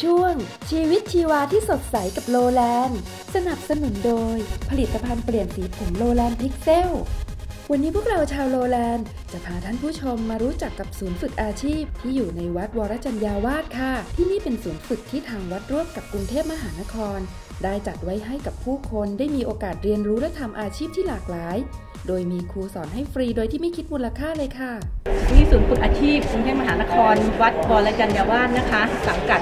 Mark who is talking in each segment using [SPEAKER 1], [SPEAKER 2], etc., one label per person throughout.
[SPEAKER 1] ช่วงชีวิตชีวาที่สดใสกับโลแลนด์สนับสนุนโดย ผลิตภัณฑ์เปลี่ยนสีผมโลแลนด์พิกเซล วันนี้พวกเราชาวโลแลนด์จะพาท่านผู้ชมมารู้จักกับศูนย์ฝึกอาชีพ ที่อยู่ในวัดวรจัญญาวาสค่ะ ที่นี่เป็นศูนย์ฝึกที่ทางวัดร่วมกับกรุงเทพมหานคร ได้จัดไว้ให้กับผู้คนได้มีโอกาสเรียนรู้และทำอาชีพที่หลากหลาย โดยมีครูสอนให้ฟรีโดยที่ไม่คิดมูลค่าเลยค่ะ
[SPEAKER 2] ที่ศูนย์ฝึกอาชีพกรุงเทพมหานคร วัดวรจัญญาวาสนะคะ สังกัด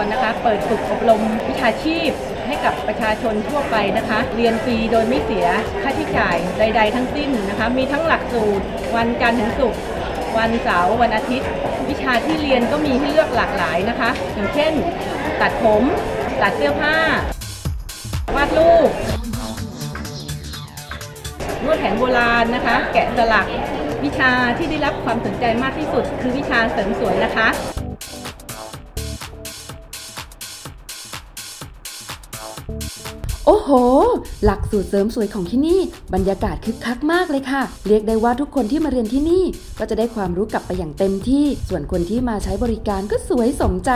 [SPEAKER 2] รุงเทพมหานครนะคะเปิดฝึกอบรมวิชาชีพให้กับประชาชนทั่วไปนะคะ เรียนฟรีโดยไม่เสียค่าใช้จ่ายใด ๆ ทั้งสิ้นนะคะ มีทั้งหลักสูตร วันจันทร์ถึงศุกร์วันเสาร์วันอาทิตย์ วิชาที่เรียนก็มีให้เลือกหลากหลายนะคะ อย่างเช่น ตัดผม ตัดเสื้อผ้าวาดรูปนวดแผนโบราณนะคะ แกะสลักวิชาที่ได้รับความสนใจมากที่สุด คือวิชาเสริมสวยนะคะ
[SPEAKER 1] โอ้โห หลักสูตรเสริมสวยของที่นี่บรรยากาศคึกคักมากเลยค่ะ เรียกได้ว่าทุกคนที่มาเรียนที่นี่ ก็จะได้ความรู้กลับไปอย่างเต็มที่ ส่วนคนที่มาใช้บริการก็สวยสมใจ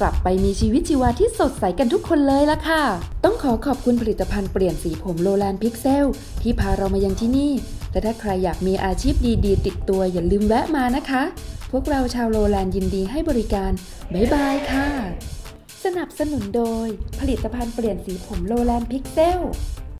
[SPEAKER 1] กลับไปมีชีวิตชีวาที่สดใสกันทุกคนเลยละค่ะ ต้องขอขอบคุณผลิตภัณฑ์เปลี่ยนสีผมโลแลนพิกเซลที่พาเรามายังที่นี่และถ้าใครอยากมีอาชีพดีๆ ติดตัวอย่าลืมแวะมานะคะ พวกเราชาวโลแลนยินดีให้บริการบ๊ายบายค่ะ นับสนุนโดยผลิตภัณฑ์เปลี่ยนสีผมโลแลนพิกเซล